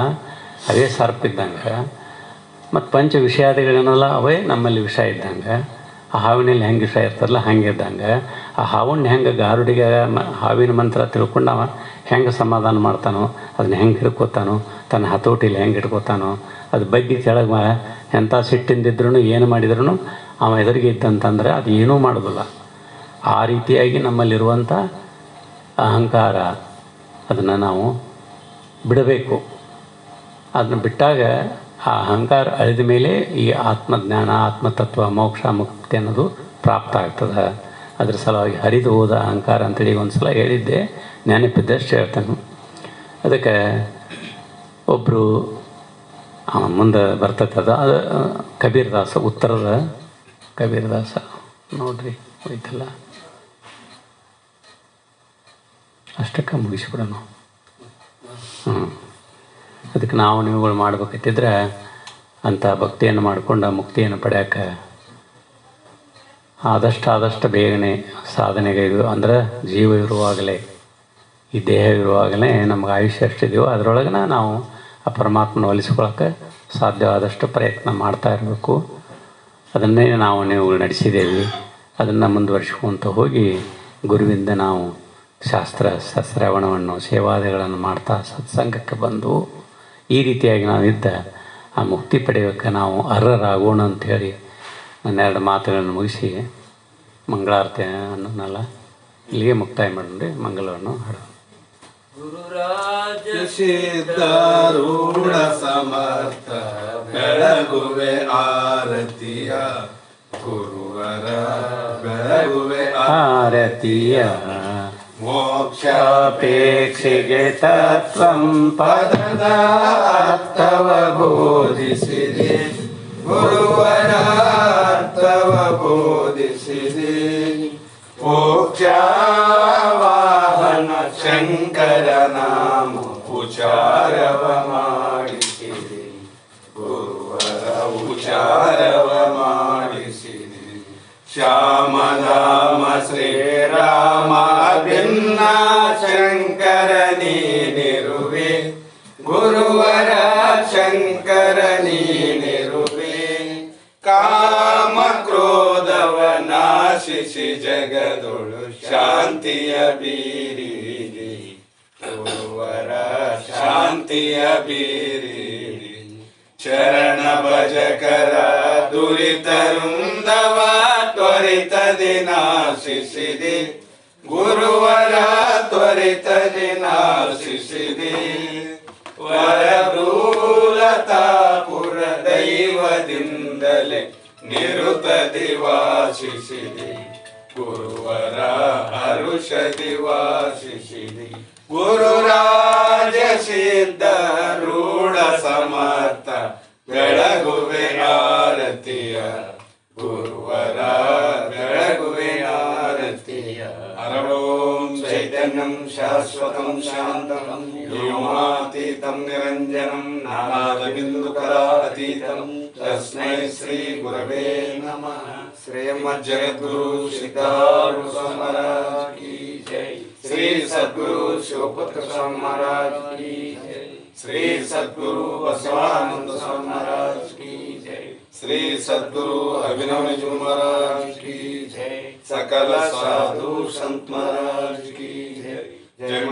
ಅವೇ ಸರ್ಪ್ ಇದ್ದಂಗೆ. ಮತ್ತು ಪಂಚ ವಿಷಯಾದಿಗಳೇನಲ್ಲ ಅವೇ ನಮ್ಮಲ್ಲಿ ವಿಷ ಇದ್ದಂಗೆ. ಆ ಹಾವಿನಲ್ಲಿ ಹೆಂಗೆ ವಿಷ ಇರ್ತಾರಲ್ಲ, ಹಂಗೆ ಇದ್ದಂಗೆ. ಆ ಹಾವಣ್ಣ ಹೆಂಗೆ ಗಾರುಡಿಗೆ ಹಾವಿನ ಮಂತ್ರ ತಿಳ್ಕೊಂಡು ಅವ ಹೆಂಗೆ ಸಮಾಧಾನ ಮಾಡ್ತಾನೋ, ಅದನ್ನ ಹೆಂಗೆ ಹಿಡ್ಕೋತಾನೋ, ತನ್ನ ಹತೋಟಿಲಿ ಹೆಂಗೆ ಇಟ್ಕೋತಾನೋ, ಅದು ಬಗ್ಗೆ ಕೆಳಗೆ ಎಂಥ ಸಿಟ್ಟಿಂದಿದ್ರು ಏನು ಮಾಡಿದ್ರು ಅವ ಎದುರಿಗೆ ಇದ್ದಂತಂದ್ರೆ ಅದು ಏನೂ ಮಾಡೋದಿಲ್ಲ. ಆ ರೀತಿಯಾಗಿ ನಮ್ಮಲ್ಲಿರುವಂಥ ಅಹಂಕಾರ ಅದನ್ನು ನಾವು ಬಿಡಬೇಕು. ಅದನ್ನು ಬಿಟ್ಟಾಗ ಆ ಅಹಂಕಾರ ಅಳಿದ ಮೇಲೆ ಈ ಆತ್ಮಜ್ಞಾನ, ಆತ್ಮತತ್ವ, ಮೋಕ್ಷ, ಮುಕ್ತಿ ಅನ್ನೋದು ಪ್ರಾಪ್ತ ಆಗ್ತದೆ. ಅದ್ರ ಸಲುವಾಗಿ ಹರಿದು ಹೋದ ಅಹಂಕಾರ ಅಂತೇಳಿ ಒಂದು ಸಲ ಹೇಳಿದ್ದೆ. ನೆನಪಿದ್ದಷ್ಟು ಹೇಳ್ತೇನೆ. ಅದಕ್ಕೆ ಒಬ್ಬರು ಮುಂದೆ ಬರ್ತೈತೆ ಅದು ಅದು, ಕಬೀರ್ದಾಸ ಉತ್ತರದ ಕಬೀರ್ದಾಸ ನೋಡ್ರಿ ಹೋಯ್ತಲ್ಲ. ಅಷ್ಟಕ್ಕೆ ಮುಗಿಸ್ಬಿಡೋಣ ಹ್ಞೂ ಅದಕ್ಕೆ ನಾವು ನೀವುಗಳು ಮಾಡ್ಬೇಕತ್ತಿದ್ರೆ ಅಂಥ ಭಕ್ತಿಯನ್ನು ಮಾಡಿಕೊಂಡು ಆ ಮುಕ್ತಿಯನ್ನು ಪಡ್ಯಾಕ ಆದಷ್ಟು ಆದಷ್ಟು ಬೇಗನೆ ಸಾಧನೆಗೆ ಇದು ಅಂದ್ರೆ ಜೀವ ಇರುವಾಗಲೇ, ಈ ದೇಹ ಇರುವಾಗಲೇ ನಮ್ಗೆ ಆಯುಷ್ಯ ಎಷ್ಟಿದೆಯೋ ಅದರೊಳಗನ ನಾವು ಆ ಪರಮಾತ್ಮನ ಒಲಿಸ್ಕೊಳಕ್ಕೆ ಸಾಧ್ಯವಾದಷ್ಟು ಪ್ರಯತ್ನ ಮಾಡ್ತಾ ಇರಬೇಕು. ಅದನ್ನೇ ನಾವು ನೀವು ನಡೆಸಿದ್ದೇವೆ. ಅದನ್ನು ಮುಂದುವರಿಸ್ಕೊಂತ ಹೋಗಿ ಗುರುವಿಂದ ನಾವು ಶಾಸ್ತ್ರ ಸಶ್ರವಣವನ್ನು ಸೇವಾದಿಗಳನ್ನು ಮಾಡ್ತಾ ಸತ್ಸಂಗಕ್ಕೆ ಬಂದು ಈ ರೀತಿಯಾಗಿ ನಾವಿದ್ದ ಆ ಮುಕ್ತಿ ಪಡೆಯೋಕ್ಕೆ ನಾವು ಅರ್ಹರಾಗೋಣ ಅಂಥೇಳಿ ನನ್ನೆರಡು ಮಾತುಗಳನ್ನು ಮುಗಿಸಿ ಮಂಗಳಾರತಿ ಅನ್ನೋನಲ್ಲ ಇಲ್ಲಿಗೆ ಮುಕ್ತಾಯ ಮಾಡಿ ಮಂಗಳವನ್ನು ಹಾಡೋಣ. ಸಿದ್ಧಾರೂಢ ಸಮರ್ಥ ಬೆಳಗುವೆ ಆರತಿಯ ಗುರುವರ ಬೆಳಗುವೆ ಆರತಿಯ मोक्षापेक्षि तत्त्वं पददा तव बोधिशिरे गुरुवरा तव बोदिशिरे चा वाहन शङ्कर नाम उचारव मासिरे गुरुव उचारव मासि श्याम राम श्रीराम ಭಿನ್ನ ಶಂಕರ ನೀನಿರುವೆ ಗುರುವರ ಶಂಕರ ನೀನಿರುವೆ ಕಾಮ ಕ್ರೋಧವ ನಾಶಿಸಿ ಜಗದೊಳು ಶಾಂತಿಯ ಬೀರಿದೆ ಗುರುವರ ಶಾಂತಿಯ ಬೀರಿದೆ ಚರಣ ಭಜಕರ ದುರಿತರುಂದವ, ತ್ವರಿತ ನಾಶಿಸಿದೆ ಗುರುವರ ತ್ವರಿತದಿ ನಾಶಿಸಿದೆ ವರಭೂಲತಾಪುರ ದೈವದಿಂದಲೇ ನಿರುತ ವಾಸಿಸಿದೆ ಗುರುವರ ಹರುಷದಿ ವಾಸಿಸಿದೆ ಗುರುರಾಜ ಸಿದ್ಧ ರೂಢ ಸಮರ್ಥ ಬೆಳಗುವೆ ಆರತಿಯ ಗುರುವರ चैतन्यं शाश्वतं शान्तं व्योमातीतं निरञ्जनं नानादबिन्दुकरा अतीतं तस्मै श्रीगुरवे नमः। श्रीमज्जगद्गुरु सिद्धारुसमराज की जय। श्री सद्गुरु शिवपुत्र महाराज की जय। श्री सद्गुरु बसवानंद स्वामी महाराज की श्री सद्गुरु अभिनव निज महाराज की जय। सकल साधु संत महाराज की जय। जय